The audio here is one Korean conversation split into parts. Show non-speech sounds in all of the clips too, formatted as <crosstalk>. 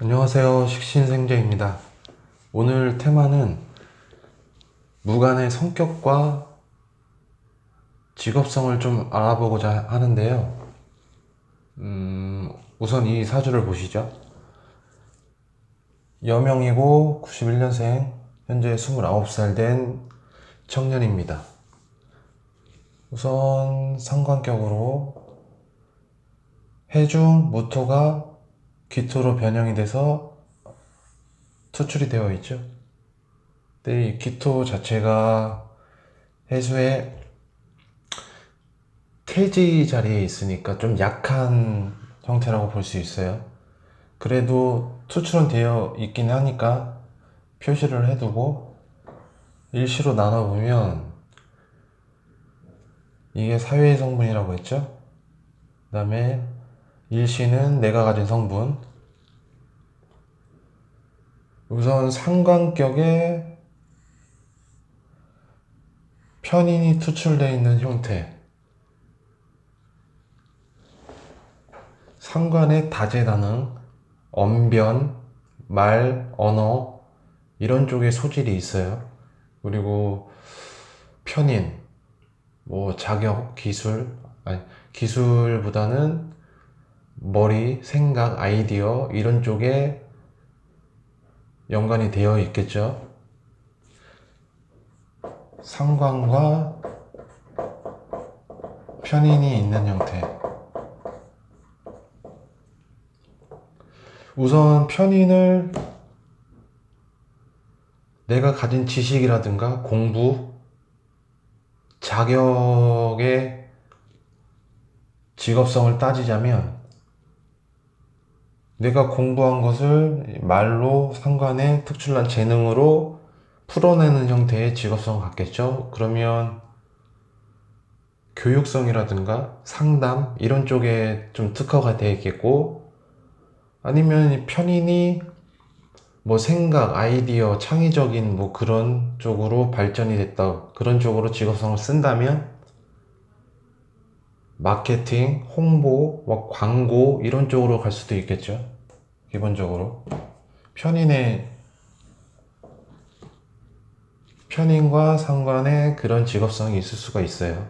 안녕하세요. 식신생제입니다. 오늘 테마는 무간의 성격과 직업성을 좀 알아보고자 하는데요. 음, 우선 이 사주를 보시죠. 여명이고 91년생, 현재 29살 된 청년입니다. 우선 상관격으로 해중 무토가 기토로 변형이 돼서 투출이 되어 있죠. 근데 이 기토 자체가 해수의 태지 자리에 있으니까 좀 약한 형태라고 볼 수 있어요. 그래도 투출은 되어 있긴 하니까 표시를 해두고 일시로 나눠보면 이게 사회의 성분이라고 했죠. 그 다음에 일시는 내가 가진 성분. 우선 상관격에 편인이 투출되어 있는 형태. 상관의 다재다능, 언변, 말, 언어, 이런 쪽에 소질이 있어요. 그리고 편인, 뭐 자격, 기술, 아니, 기술보다는 머리, 생각, 아이디어 이런 쪽에 연관이 되어 있겠죠. 상관과 편인이 있는 형태. 우선 편인을 내가 가진 지식이라든가 공부, 자격의 직업성을 따지자면 내가 공부한 것을 말로 상관의 특출난 재능으로 풀어내는 형태의 직업성을 갖겠죠. 그러면 교육성이라든가 상담 이런 쪽에 좀 특화가 되어 있겠고 아니면 이 편인이 뭐 생각, 아이디어, 창의적인 뭐 그런 쪽으로 발전이 됐다. 그런 쪽으로 직업성을 쓴다면 마케팅, 홍보, 뭐 광고 이런 쪽으로 갈 수도 있겠죠. 기본적으로 편인의 편인과 상관의 그런 직업성이 있을 수가 있어요.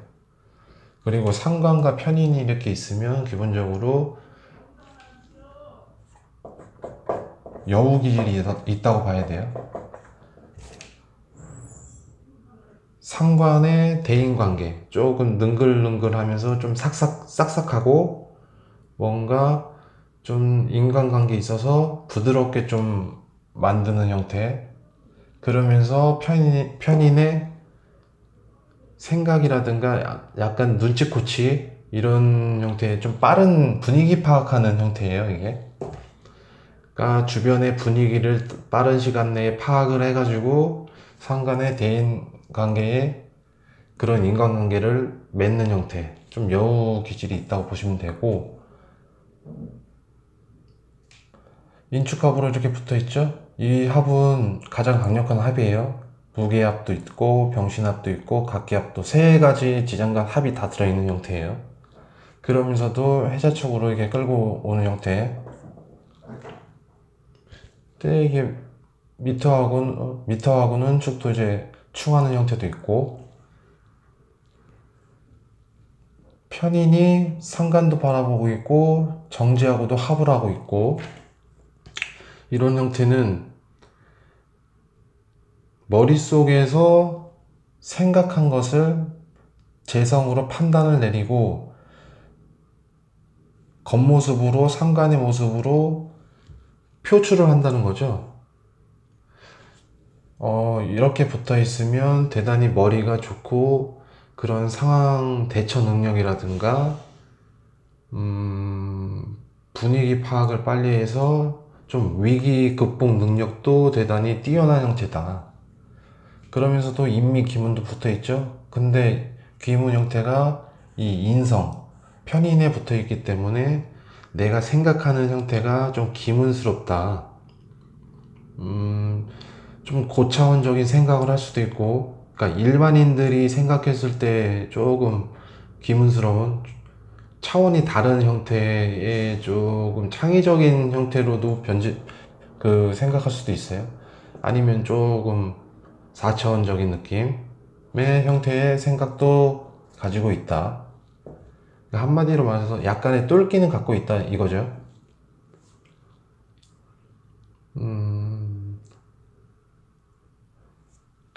그리고 상관과 편인이 이렇게 있으면 기본적으로 여우 기질이 있다- 있다고 봐야 돼요. 상관의 대인 관계 조금 능글능글하면서 좀 삭삭 싹싹하고 뭔가 좀 인간관계에 있어서 부드럽게 좀 만드는 형태. 그러면서 편인, 편인의 생각이라든가 야- 약간 눈치코치 이런 형태의 좀 빠른 분위기 파악하는 형태예요 이게. 그러니까 주변의 분위기를 빠른 시간 내에 파악을 해가지고 상관의 대인 관계에 그런 인간관계를 맺는 형태 좀 여우 기질이 있다고 보시면 되고 인축합으로 이렇게 붙어 있죠? 이 합은 가장 강력한 합이에요. 무게합도 있고 병신합도 있고 각기합도 세 가지 지장간 합이 다 들어있는 형태예요. 그러면서도 해자축으로 이렇게 끌고 오는 형태. 근데 이게 미터하고는 어, 미터하고는 축도 이제 충하는 형태도 있고 편인이 상간도 바라보고 있고 정지하고도 합을 하고 있고 이런 형태는 머릿속에서 생각한 것을 재성으로 판단을 내리고 겉모습으로 상간의 모습으로 표출을 한다는 거죠. 어, 이렇게 붙어 있으면 대단히 머리가 좋고 그런 상황 대처 능력이라든가 음, 분위기 파악을 빨리 해서 좀 위기 극복 능력도 대단히 뛰어난 형태다. 그러면서도 인미 기문도 붙어 있죠. 근데 기문 형태가 이 인성, 편인에 붙어 있기 때문에 내가 생각하는 형태가 좀 기문스럽다. 음, 좀 고차원적인 생각을 할 수도 있고, 그러니까 일반인들이 생각했을 때 조금 기문스러운 차원이 다른 형태의 조금 창의적인 형태로도 변질, 그 생각할 수도 있어요. 아니면 조금 4차원적인 느낌의 형태의 생각도 가지고 있다. 그러니까 한마디로 말해서 약간의 똘끼는 갖고 있다 이거죠. 음,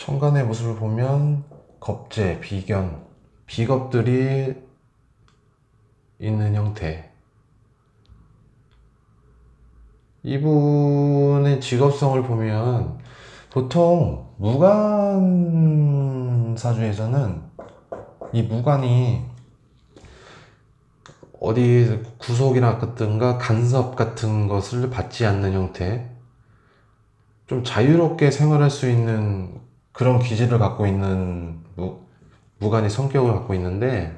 천간의 모습을 보면 겁재, 비견, 비겁들이 있는 형태. 이분의 직업성을 보면 보통 무관 사주에서는 이 무관이 어디 구속이나 같든가 간섭 같은 것을 받지 않는 형태 좀 자유롭게 생활할 수 있는 그런 기질을 갖고 있는 무, 무관의 성격을 갖고 있는데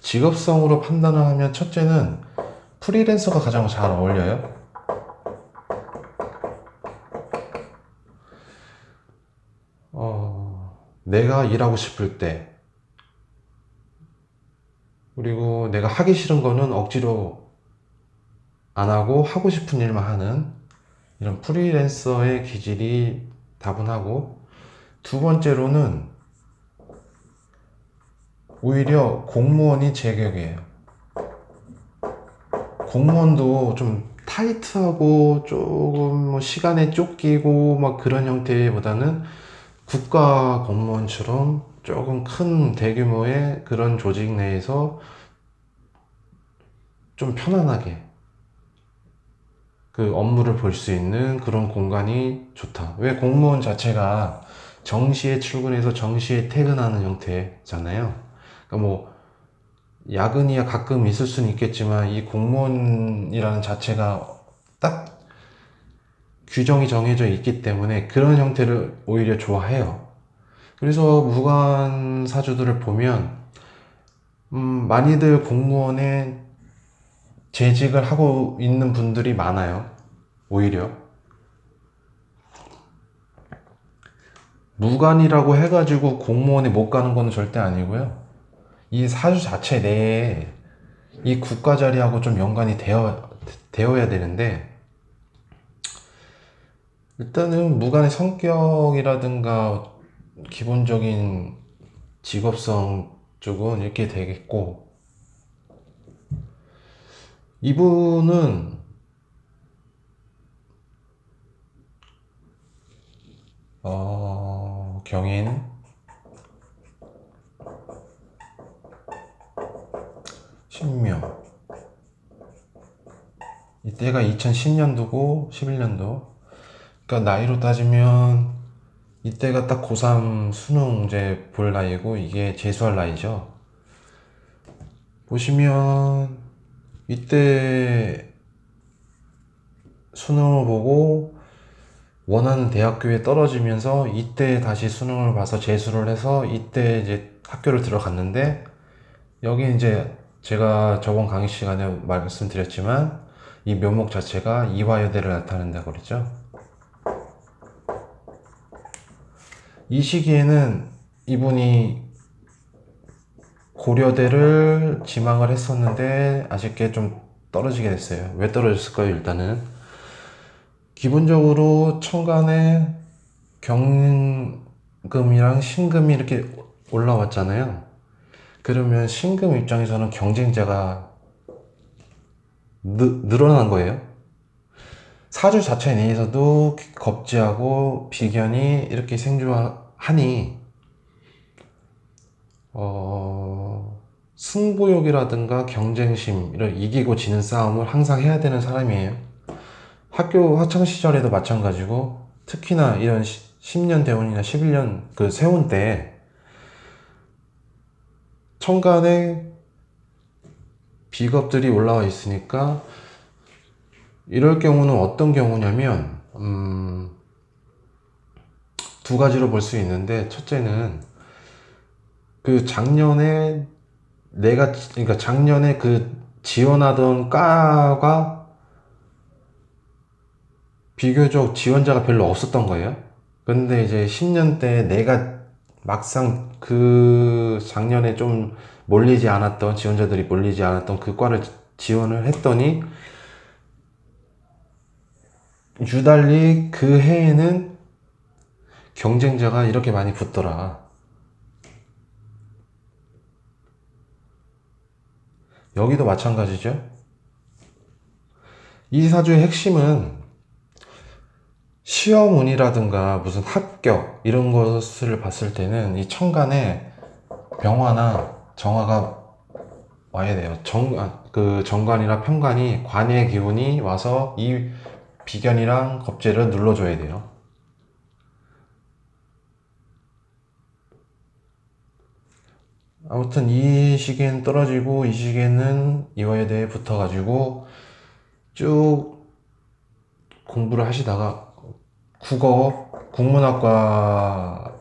직업성으로 판단을 하면 첫째는 프리랜서가 가장 잘 어울려요. 어, 내가 일하고 싶을 때, 그리고 내가 하기 싫은 거는 억지로 안 하고 하고 싶은 일만 하는 이런 프리랜서의 기질이 다분하고, 두 번째로는 오히려 공무원이 제격이에요. 공무원도 좀 타이트하고 조금 뭐 시간에 쫓기고 막 그런 형태보다는 국가 공무원처럼 조금 큰 대규모의 그런 조직 내에서 좀 편안하게 그 업무를 볼 수 있는 그런 공간이 좋다. 왜 공무원 자체가 정시에 출근해서 정시에 퇴근하는 형태잖아요. 그러니까 뭐 야근이야 가끔 있을 수는 있겠지만 이 공무원이라는 자체가 딱 규정이 정해져 있기 때문에 그런 형태를 오히려 좋아해요. 그래서 무관 사주들을 보면 음, 많이들 공무원에 재직을 하고 있는 분들이 많아요. 오히려 무관이라고 해가지고 공무원에 못 가는 건 절대 아니고요. 이 사주 자체 내에 이 국가 자리하고 좀 연관이 되어, 되어야 되는데, 일단은 무관의 성격이라든가 기본적인 직업성 쪽은 이렇게 되겠고, 이분은 어, 경인. 신묘 이때가 2010년도고 11년도. 그러니까 나이로 따지면 이때가 딱 고3 수능 이제 볼 나이고 이게 재수할 나이죠. 보시면 이때 수능을 보고 원하는 대학교에 떨어지면서 이때 다시 수능을 봐서 재수를 해서 이때 이제 학교를 들어갔는데 여기 이제 제가 저번 강의 시간에 말씀드렸지만 이 묘목 자체가 이화여대를 나타낸다고 그랬죠. 이 시기에는 이분이 고려대를 지망을 했었는데 아쉽게 좀 떨어지게 됐어요. 왜 떨어졌을까요? 일단은 기본적으로 천간에 경금이랑 신금이 이렇게 올라왔잖아요. 그러면 신금 입장에서는 경쟁자가 느, 늘어난 거예요. 사주 자체 내에서도 겁지하고 비견이 이렇게 생주하니 어, 승부욕이라든가 경쟁심 이런 이기고 지는 싸움을 항상 해야 되는 사람이에요. 학교 학창 시절에도 마찬가지고 특히나 이런 10년 대운이나 11년 그 세운 때 천간에 비겁들이 올라와 있으니까 이럴 경우는 어떤 경우냐면 음, 두 가지로 볼 수 있는데 첫째는 그 작년에 내가 그러니까 작년에 그 지원하던 과가 비교적 지원자가 별로 없었던 거예요. 근데 이제 10년 때 내가 막상 그 작년에 좀 몰리지 않았던 지원자들이 몰리지 않았던 그 과를 지원을 했더니 유달리 그 해에는 경쟁자가 이렇게 많이 붙더라. 여기도 마찬가지죠. 이 사주의 핵심은 시험운이라든가 무슨 합격 이런 것을 봤을 때는 이 천간에 병화나 정화가 와야 돼요. 정, 아, 그 정관이나 편관이 관의 기운이 와서 이 비견이랑 겁재를 눌러줘야 돼요. 아무튼 이 시기엔 떨어지고 이 시기에는 이화에 대해 붙어가지고 쭉 공부를 하시다가 국어 국문학과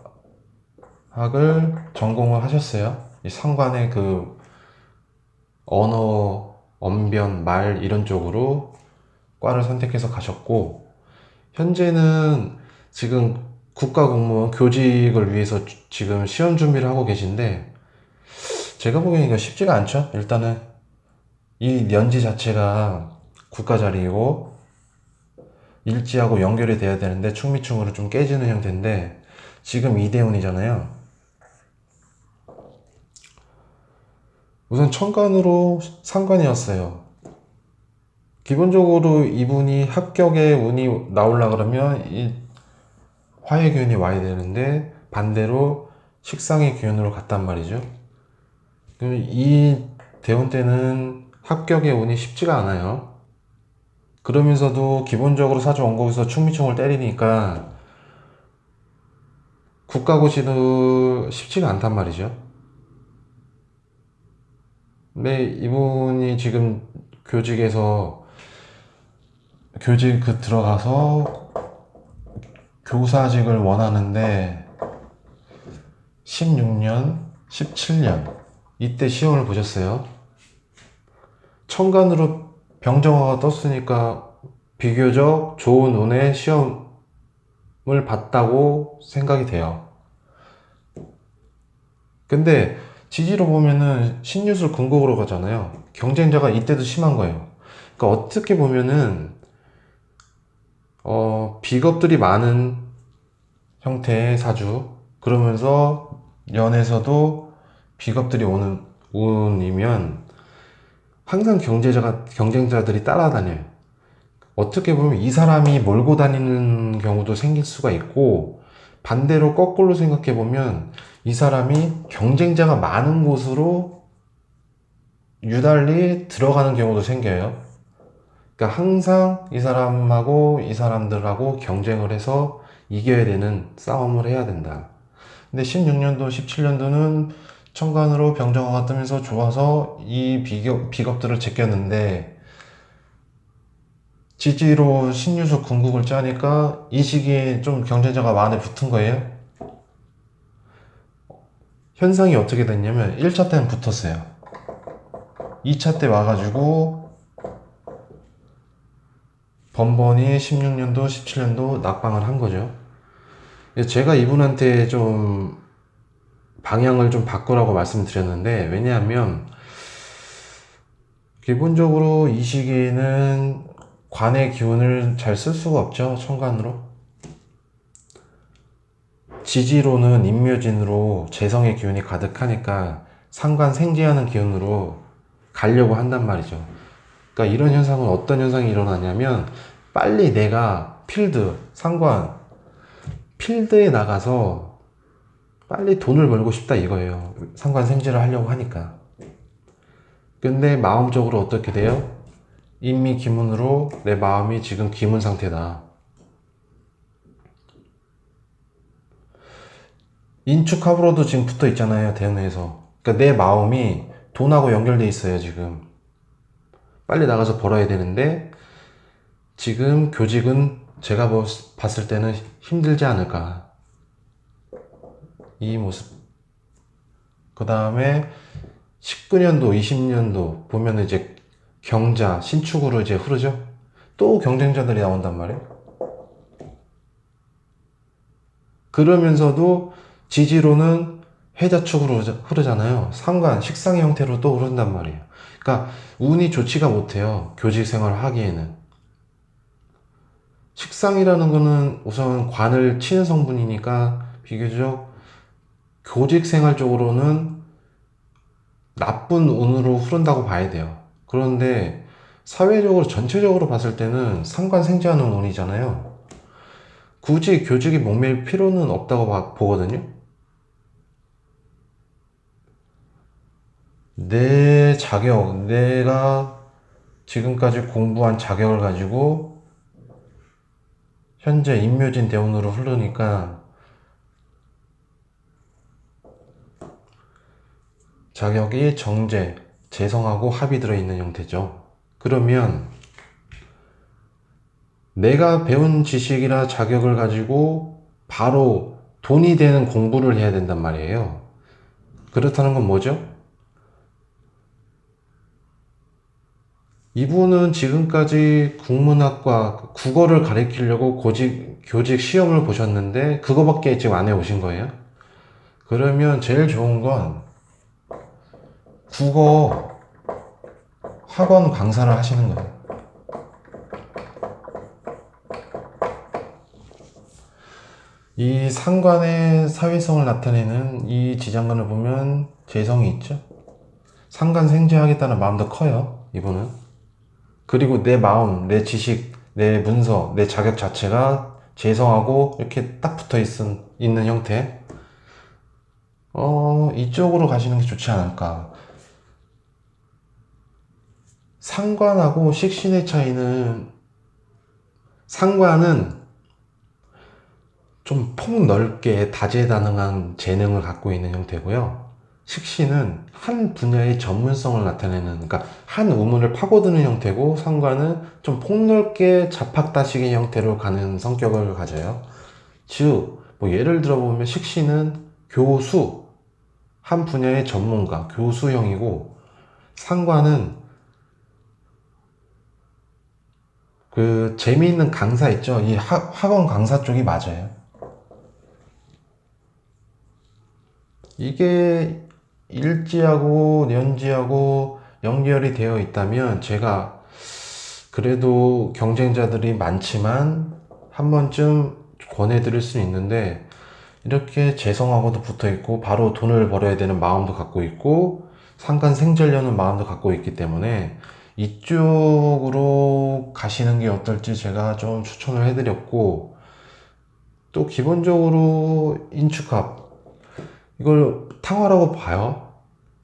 학을 전공을 하셨어요. 이 상관의 그 언어, 언변, 말 이런 쪽으로 과를 선택해서 가셨고 현재는 지금 국가공무원 교직을 위해서 주- 지금 시험 준비를 하고 계신데 제가 보기에는 이거 쉽지가 않죠. 일단은 이 년지 자체가 국가 자리이고 일지하고 연결이 돼야 되는데 충미충으로 좀 깨지는 형태인데 지금 이대운이잖아요. 우선 천간으로 상관이었어요. 기본적으로 이분이 합격의 운이 나오려 그러면 이 화의 기운이 와야 되는데 반대로 식상의 기운으로 갔단 말이죠. 그럼 이 대운 때는 합격의 운이 쉽지가 않아요. 그러면서도 기본적으로 사주 원곡에서 충미충을 때리니까 국가고시도 쉽지가 않단 말이죠. 근데 이분이 지금 교직에서 교직 그 들어가서 교사직을 원하는데 16년, 17년 이때 시험을 보셨어요. 천간으로 병정화가 떴으니까 비교적 좋은 운의 시험을 봤다고 생각이 돼요. 근데 지지로 보면은 신유술 궁극으로 가잖아요. 경쟁자가 이때도 심한 거예요. 그러니까 어떻게 보면은 어, 비겁들이 많은 형태의 사주. 그러면서 연에서도 비겁들이 오는 운이면 항상 경제자가 경쟁자들이 따라다녀요. 어떻게 보면 이 사람이 몰고 다니는 경우도 생길 수가 있고 반대로 거꾸로 생각해 보면 이 사람이 경쟁자가 많은 곳으로 유달리 들어가는 경우도 생겨요. 그러니까 항상 이 사람하고 이 사람들하고 경쟁을 해서 이겨야 되는 싸움을 해야 된다. 근데 16년도, 17년도는 천간으로 병정화가 뜨면서 좋아서 이 비겁, 비겁들을 제꼈는데 지지로 신유수 궁극을 짜니까 이 시기에 좀 경쟁자가 많이 붙은 거예요. 현상이 어떻게 됐냐면 1차 때는 붙었어요. 2차 때 와가지고 번번이 16년도, 17년도 낙방을 한 거죠. 제가 이분한테 좀 방향을 좀 바꾸라고 말씀드렸는데, 왜냐하면, 기본적으로 이 시기에는 관의 기운을 잘 쓸 수가 없죠, 천간으로. 지지로는 임묘진으로 재성의 기운이 가득하니까 상관 생지하는 기운으로 가려고 한단 말이죠. 그러니까 이런 현상은 어떤 현상이 일어나냐면 빨리 내가 필드, 상관, 필드에 나가서 빨리 돈을 벌고 싶다 이거예요. 상관 생지를 하려고 하니까. 근데 마음적으로 어떻게 돼요? 인미 기문으로 내 마음이 지금 기문 상태다. 인축합으로도 지금 붙어 있잖아요, 대운에서. 그러니까 내 마음이 돈하고 연결돼 있어요, 지금. 빨리 나가서 벌어야 되는데, 지금 교직은 제가 뭐- 봤을 때는 힘들지 않을까. 이 모습. 그 다음에 19년도, 20년도 보면 이제 경자, 신축으로 이제 흐르죠? 또 경쟁자들이 나온단 말이에요. 그러면서도 지지로는 해자 축으로 흐르- 흐르잖아요. 상관, 식상의 형태로 또 흐른단 말이에요. 그러니까 운이 좋지가 못해요. 교직 생활을 하기에는. 식상이라는 거는 우선 관을 치는 성분이니까 비교적 교직 생활 쪽으로는 나쁜 운으로 흐른다고 봐야 돼요. 그런데 사회적으로 전체적으로 봤을 때는 상관 생지하는 운이잖아요. 굳이 교직이 목매일 필요는 없다고 봐- 보거든요. 내 자격, 내가 지금까지 공부한 자격을 가지고 현재 임묘진 대운으로 흐르니까 자격이 정제, 재성하고 합이 들어있는 형태죠. 그러면 내가 배운 지식이나 자격을 가지고 바로 돈이 되는 공부를 해야 된단 말이에요. 그렇다는 건 뭐죠? 이분은 지금까지 국문학과 국어를 가리키려고 고직, 교직 시험을 보셨는데 그거밖에 지금 안 해오신 거예요? 그러면 제일 좋은 건 국어 학원 강사를 하시는 거예요. 이 상관의 사회성을 나타내는 이 지장간을 보면 재성이 있죠? 상관 생재하겠다는 마음도 커요, 이분은. 그리고 내 마음, 내 지식, 내 문서, 내 자격 자체가 재성하고 이렇게 딱 붙어 있은, 있는 형태. 어, 이쪽으로 가시는 게 좋지 않을까. 상관하고 식신의 차이는, 상관은 좀 폭 넓게 다재다능한 재능을 갖고 있는 형태고요. 식신은 한 분야의 전문성을 나타내는, 그러니까 한 우문을 파고드는 형태고, 상관은 좀 폭넓게 잡학다식의 형태로 가는 성격을 가져요. 즉, 뭐 예를 들어보면 식신은 교수, 한 분야의 전문가, 교수형이고, 상관은 그 재미있는 강사 있죠? 이 학, 학원 강사 쪽이 맞아요. 이게 일지하고 연지하고 연결이 되어 있다면 제가 그래도 경쟁자들이 많지만 한 번쯤 권해드릴 수 있는데 이렇게 재성하고도 붙어 있고 바로 돈을 벌어야 되는 마음도 갖고 있고 상관 생절려는 마음도 갖고 있기 때문에 이쪽으로 가시는 게 어떨지 제가 좀 추천을 해드렸고 또 기본적으로 인축합 이걸 탕화라고 봐요.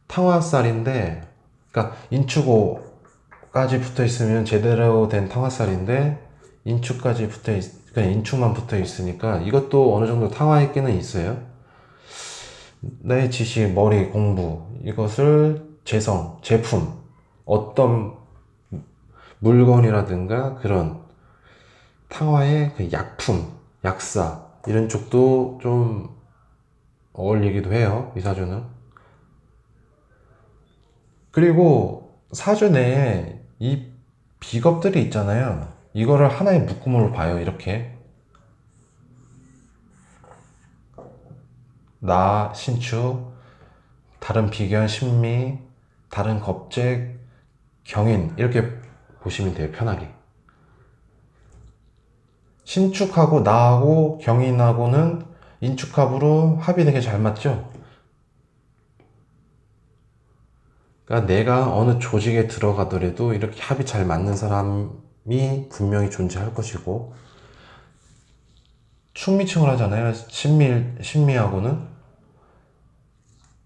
탕화살인데, 그러니까 인축오까지 붙어 있으면 제대로 된 탕화살인데 인축까지 붙어 있, 그냥 인축만 붙어 있으니까 이것도 어느 정도 탕화있기는 있어요. 나의 지식, 머리, 공부 이것을 재성, 제품, 어떤 물건이라든가 그런 탕화의 그 약품, 약사 이런 쪽도 좀 어울리기도 해요, 이 사주는. 그리고 사주 내에 이 비겁들이 있잖아요. 이거를 하나의 묶음으로 봐요, 이렇게. 나, 신축, 다른 비견, 신미, 다른 겁잭, 경인, 이렇게 보시면 돼요, 편하게. 신축하고 나하고 경인하고는 인축합으로 합이 되게 잘 맞죠? 그러니까 내가 어느 조직에 들어가더라도 이렇게 합이 잘 맞는 사람이 분명히 존재할 것이고 충미층을 하잖아요. 신미, 신미하고는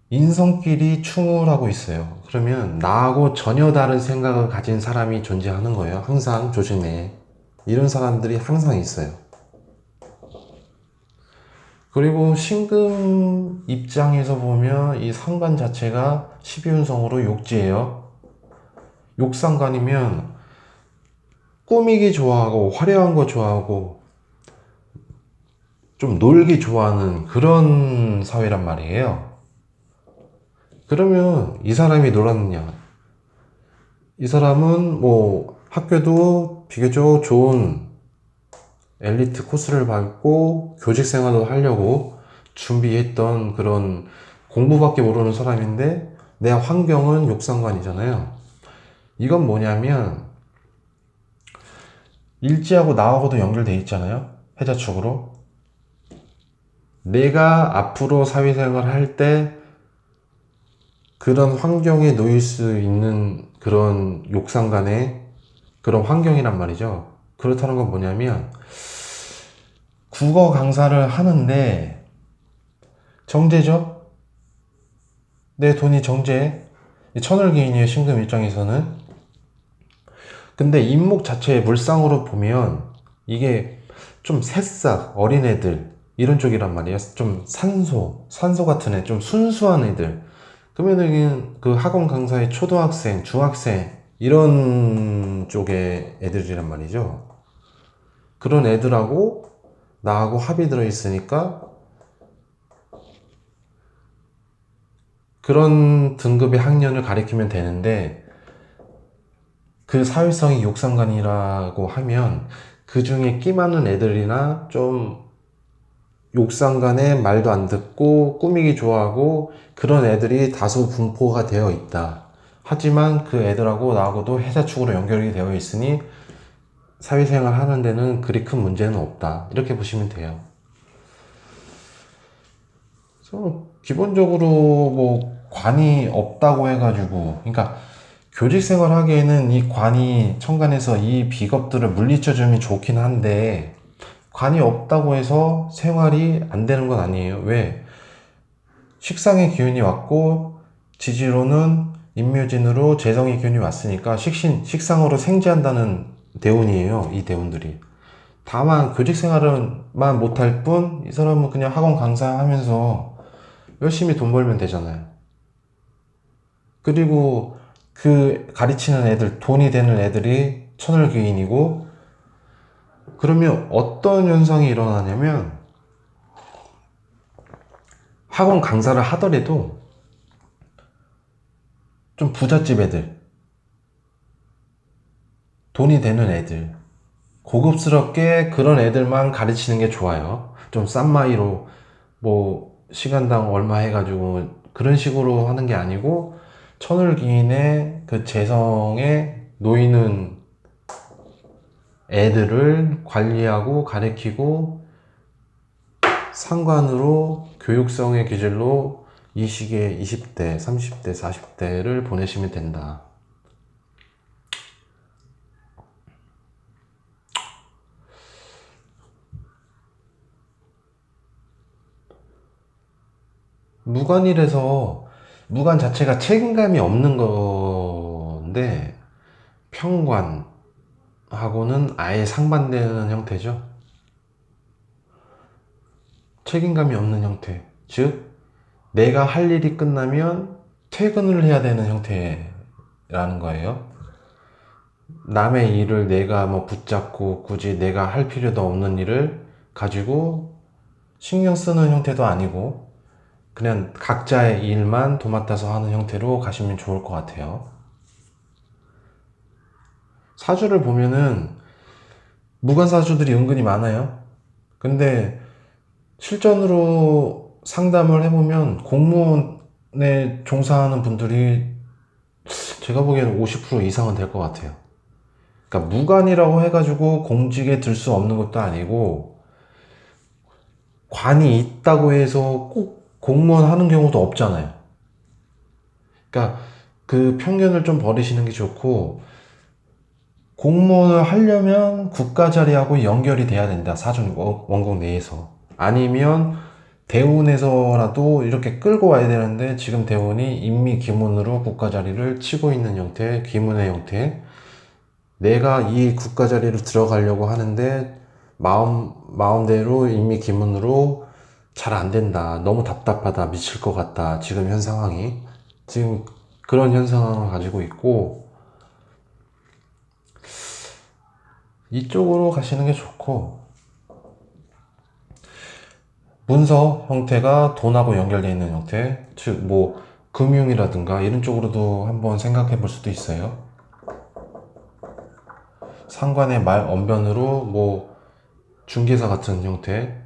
인성끼리 충을 하고 있어요. 그러면 나하고 전혀 다른 생각을 가진 사람이 존재하는 거예요. 항상 조직 내에. 이런 사람들이 항상 있어요. 그리고 신금 입장에서 보면 이 상관 자체가 12운성으로 욕지예요. 욕상관이면 꾸미기 좋아하고 화려한 거 좋아하고 좀 놀기 좋아하는 그런 사회란 말이에요. 그러면 이 사람이 놀았느냐? 이 사람은 뭐 학교도 비교적 좋은 엘리트 코스를 밟고 교직 생활을 하려고 준비했던 그런 공부밖에 모르는 사람인데 내 환경은 욕상관이잖아요. 이건 뭐냐면 일지하고 나하고도 연결돼 있잖아요. 해자축으로. 내가 앞으로 사회생활을 할때 그런 환경에 놓일 수 있는 그런 욕상간의 그런 환경이란 말이죠. 그렇다는 건 뭐냐면 국어 강사를 하는데 정제죠? 내 돈이 정제. 천을기인이에요, 신금 입장에서는. 근데 인목 자체의 물상으로 보면 이게 좀 새싹, 어린애들, 이런 쪽이란 말이에요. 좀 산소, 산소 같은 애, 좀 순수한 애들. 그러면은 그 학원 강사의 초등학생, 중학생, 이런 쪽의 애들이란 말이죠. 그런 애들하고 나하고 합이 들어 있으니까 그런 등급의 학년을 가리키면 되는데 그 사회성이 욕상관이라고 하면 그 중에 끼 많은 애들이나 좀 욕상간에 말도 안 듣고 꾸미기 좋아하고 그런 애들이 다수 분포가 되어 있다. 하지만 그 애들하고 나하고도 회사 축으로 연결이 되어 있으니 사회생활 하는 데는 그리 큰 문제는 없다. 이렇게 보시면 돼요. 그래서 기본적으로 뭐 관이 없다고 해가지고, 그러니까 교직 생활 하기에는 이 관이 천간에서 이 비겁들을 물리쳐주면 좋긴 한데, 관이 없다고 해서 생활이 안 되는 건 아니에요. 왜? 식상의 기운이 왔고, 지지로는 임묘진으로 재성의 기운이 왔으니까 식신, 식상으로 생지한다는 대운이에요. 이 대운들이. 다만 교직 생활은만 못할 뿐, 이 사람은 그냥 학원 강사하면서 열심히 돈 벌면 되잖아요. 그리고 그 가르치는 애들, 돈이 되는 애들이 천을귀인이고, 그러면 어떤 현상이 일어나냐면, 학원 강사를 하더라도 좀 부잣집 애들, 돈이 되는 애들, 고급스럽게 그런 애들만 가르치는 게 좋아요. 좀 싼 마이로, 뭐, 시간당 얼마 해가지고, 그런 식으로 하는 게 아니고, 천을기인의 그 재성에 놓이는 애들을 관리하고 가르치고, 상관으로 교육성의 기질로 이 시기에 20대, 30대, 40대를 보내시면 된다. 무관이라서 무관 자체가 책임감이 없는 건데 평관 하고는 아예 상반되는 형태죠. 책임감이 없는 형태. 즉, 내가 할 일이 끝나면 퇴근을 해야 되는 형태라는 거예요. 남의 일을 내가 뭐 붙잡고 굳이 내가 할 필요도 없는 일을 가지고 신경 쓰는 형태도 아니고 그냥 각자의 일만 도맡아서 하는 형태로 가시면 좋을 것 같아요. 사주를 보면은 무관 사주들이 은근히 많아요. 근데 실전으로 상담을 해보면 공무원에 종사하는 분들이 제가 보기에는 50% 이상은 될 것 같아요. 그러니까 무관이라고 해가지고 공직에 들 수 없는 것도 아니고 관이 있다고 해서 꼭 공무원 하는 경우도 없잖아요. 그러니까 그 편견을 좀 버리시는 게 좋고 공무원을 하려면 국가 자리하고 연결이 돼야 된다. 사전 원국 내에서. 아니면 대운에서라도 이렇게 끌고 와야 되는데 지금 대운이 인미 기문으로 국가 자리를 치고 있는 형태, 기문의 형태. 내가 이 국가 자리로 들어가려고 하는데 마음 마음대로 인미 기문으로 잘 안 된다. 너무 답답하다. 미칠 것 같다. 지금 현 상황이 지금 그런 현 상황을 가지고 있고 이쪽으로 가시는 게 좋고 문서 형태가 돈하고 연결되어 있는 형태, 즉, 뭐, 금융이라든가 이런 쪽으로도 한번 생각해 볼 수도 있어요. 상관의 말 언변으로 뭐, 중개사 같은 형태.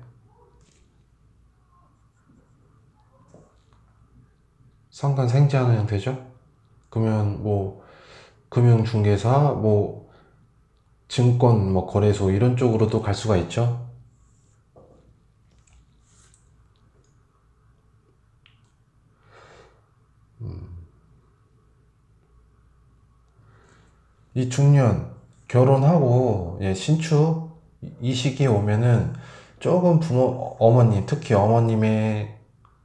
상관 생지하는 형태죠. 그러면 뭐 금융 중개사, 뭐 증권, 뭐 거래소 이런 쪽으로도 갈 수가 있죠. 이 중년 결혼하고 예, 신축 이 시기에 오면은 조금 부모 어머님 특히 어머님의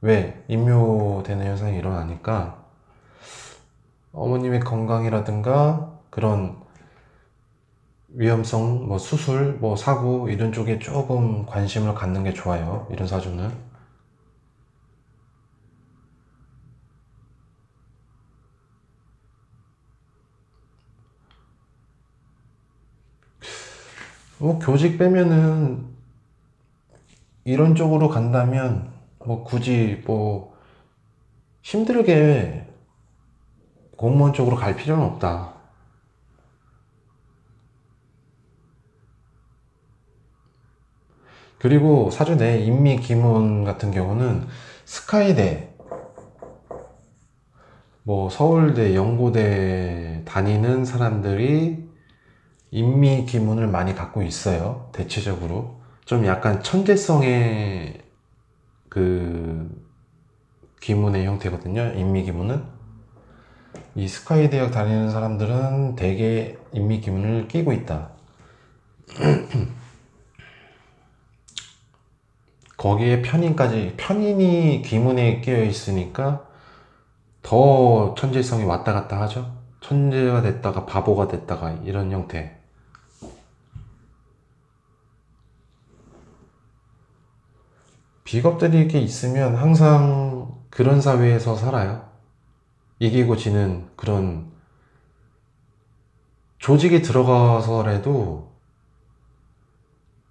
왜 임묘되는 현상이 일어나니까 어머님의 건강이라든가 그런 위험성 뭐 수술 뭐 사고 이런 쪽에 조금 관심을 갖는 게 좋아요 이런 사주는 뭐 교직 빼면은 이런 쪽으로 간다면 뭐 굳이 뭐 힘들게 공무원 쪽으로 갈 필요는 없다. 그리고 사주 내 인미 기문 같은 경우는 스카이대, 뭐 서울대, 연고대 다니는 사람들이 인미 기문을 많이 갖고 있어요. 대체적으로. 좀 약간 천재성의 그 기문의 형태거든요. 인미 기문은. 이 스카이 대학 다니는 사람들은 대개 인미 기문을 끼고 있다. <clears throat> 거기에 편인까지, 편인이 기문에 끼어 있으니까 더 천재성이 왔다 갔다 하죠. 천재가 됐다가 바보가 됐다가 이런 형태. 비겁들이 이렇게 있으면 항상 그런 사회에서 살아요. 이기고 지는 그런 조직에 들어가서라도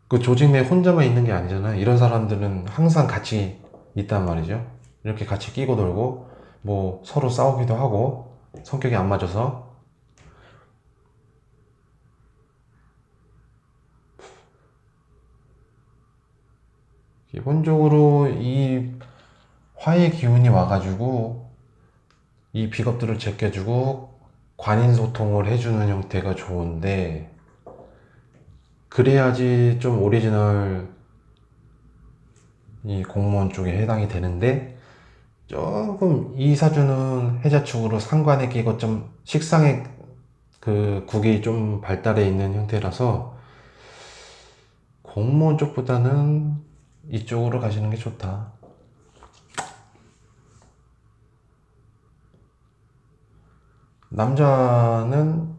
그 조직 내 혼자만 있는 게 아니잖아요. 이런 사람들은 항상 같이 있단 말이죠. 이렇게 같이 끼고 놀고 뭐 서로 싸우기도 하고 성격이 안 맞아서 기본적으로 이 화의 기운이 와가지고 이 비겁들을 제껴주고 관인 소통을 해주는 형태가 좋은데 그래야지 좀 오리지널 이 공무원 쪽에 해당이 되는데 조금 이 사주는 해자 축으로 상관에 끼고 좀 식상의 그 국이 좀 발달해 있는 형태라서 공무원 쪽보다는 이쪽으로 가시는 게 좋다. 남자는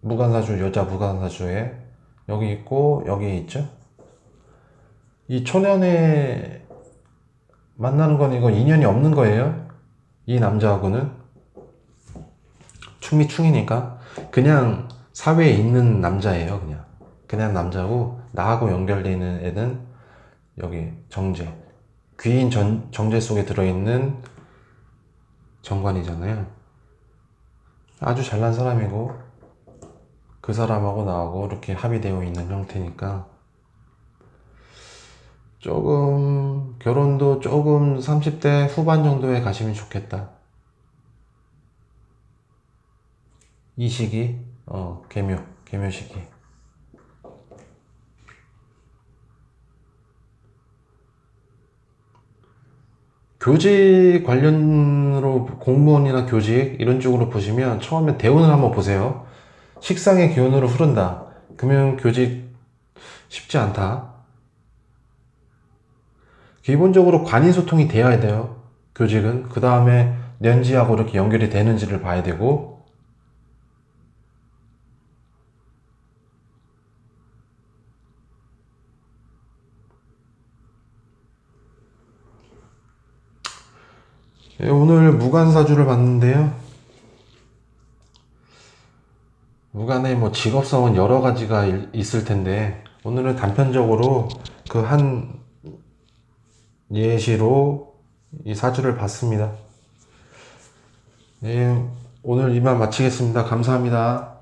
무간사주, 여자 무간사주에 여기 있고 여기 있죠. 이 초년에 만나는 건 이거 인연이 없는 거예요. 이 남자하고는 충미 충이니까 그냥 사회에 있는 남자예요. 그냥 그냥 남자고 나하고 연결되는 애는 여기 정제 귀인 전, 정제 속에 들어있는 정관이잖아요. 아주 잘난 사람이고 그 사람하고 나하고 이렇게 합의되어 있는 형태니까 조금 결혼도 조금 30대 후반 정도에 가시면 좋겠다. 이 시기 어 개묘 개묘 시기 교직 관련으로 공무원이나 교직 이런 쪽으로 보시면 처음에 대운을 한번 보세요. 식상의 기운으로 흐른다. 그러면 교직 쉽지 않다. 기본적으로 관인 소통이 되어야 돼요. 교직은. 그 다음에 년지하고 이렇게 연결이 되는지를 봐야 되고, 예, 오늘 무간사주를 봤는데요. 무간에 뭐 직업성은 여러 가지가 일- 있을 텐데, 오늘은 단편적으로 그 한 예시로 이 사주를 봤습니다. 예, 오늘 이만 마치겠습니다. 감사합니다.